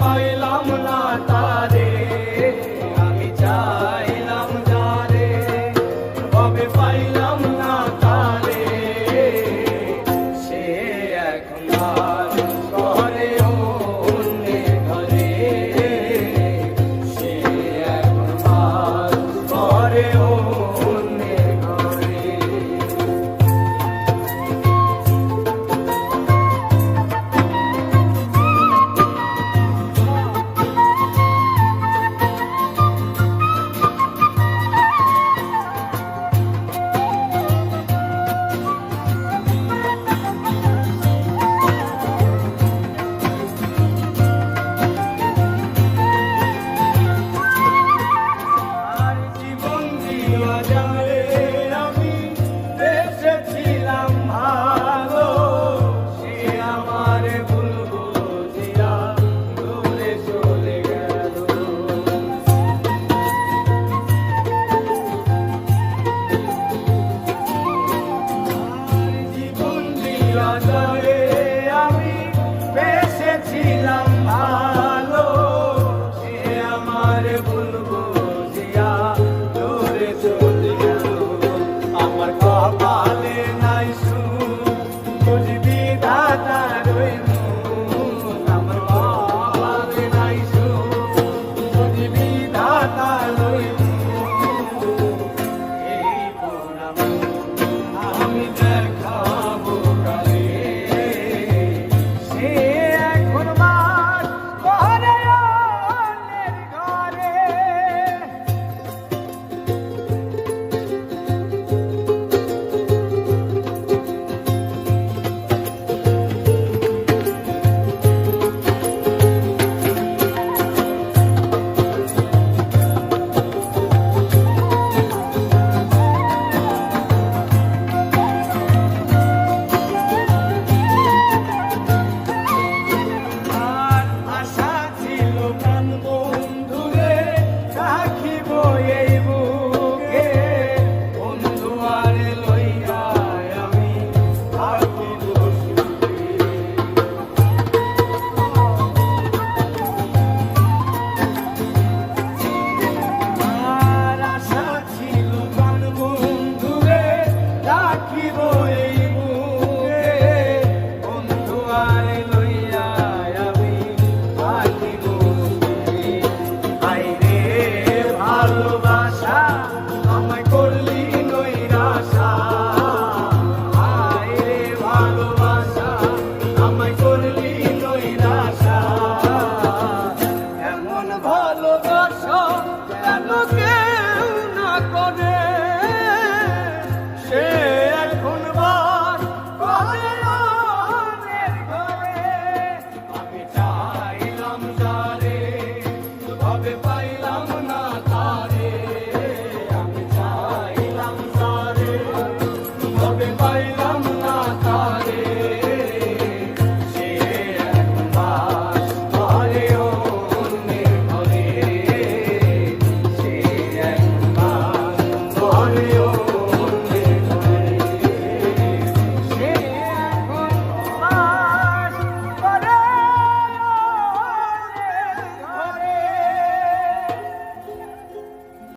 পাইলাম না তারে আমি চাইলাম যারে। কবে পাইলাম my God.